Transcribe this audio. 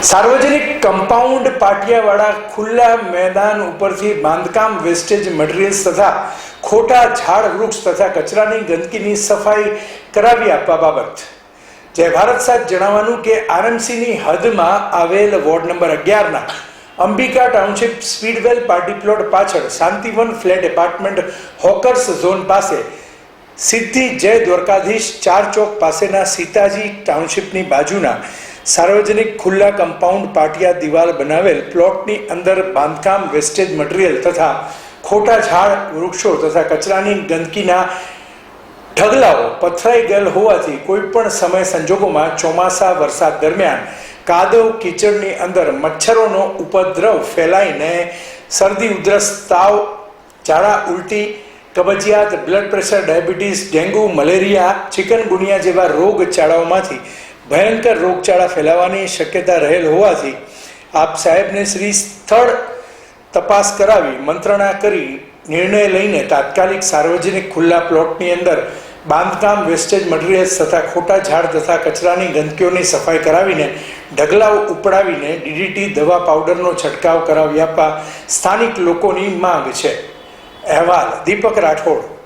સાર્વજનિક કમ્પાઉન્ડ પાટિયાવાળા ખુલ્લા મેદાન ઉપરથી બાંધકામ વેસ્ટેજ મટીરિયલ્સ તથા ખોટા ઝાડ વૃક્ષ તથા કચરાની ગંદકીની સફાઈ કરાવી આપવા બાબત. જય ભારત સાથ જણાવવાનું કે આરએમસીની હદમાં આવેલ ward number અગિયારના Ambika township Speedwell party plot પાછળ Shantivan flat apartment hawkers zone પાસે સિદ્ધિ જય દ્વારકાધીશ ચાર ચોક પાસેના સીતાજી ટાઉનશીપની બાજુના સાર્વજનિક ખુલ્લા કમ્પાઉન્ડ પાટિયા દિવાલ બનાવેલ પ્લોટની અંદર બાંધકામ, વેસ્ટેજ મટીરિયલ તથા ખોટા ઝાડ, વૃક્ષો તથા કચરાની ગંદકીના ઢગલાઓ પથરાઈ ગયેલ હોવાથી કોઈપણ સમય સંજોગોમાં ચોમાસા વરસાદ દરમિયાન કાદવ કીચડની અંદર મચ્છરોનો ઉપદ્રવ ફેલાઈને શરદી, ઉધરસ, તાવ, ઝાડા, ઉલટી, કબજિયાત, blood pressure, diabetes dengue malaria, chikungunya જેવા રોગચાળાઓમાંથી ભયંકર રોગચાળા ફેલાવાની શક્યતા રહેલ હોવાથી આપ સાહેબને શ્રી સ્થળ તપાસ કરાવી, મંત્રણા કરી, નિર્ણય લઈને તાત્કાલિક સાર્વજનિક ખુલ્લા પ્લોટની અંદર બાંધકામ, વેસ્ટેજ મટીરિયલ્સ તથા ખોટા ઝાડ તથા કચરાની ગંદકીઓની સફાઈ કરાવીને ઢગલાઓ ઉપડાવીને ડીડીટી દવા પાવડરનો છંટકાવ કરાવી આપવા સ્થાનિક લોકોની માંગ છે. અહેવાલ, દીપક રાઠોડ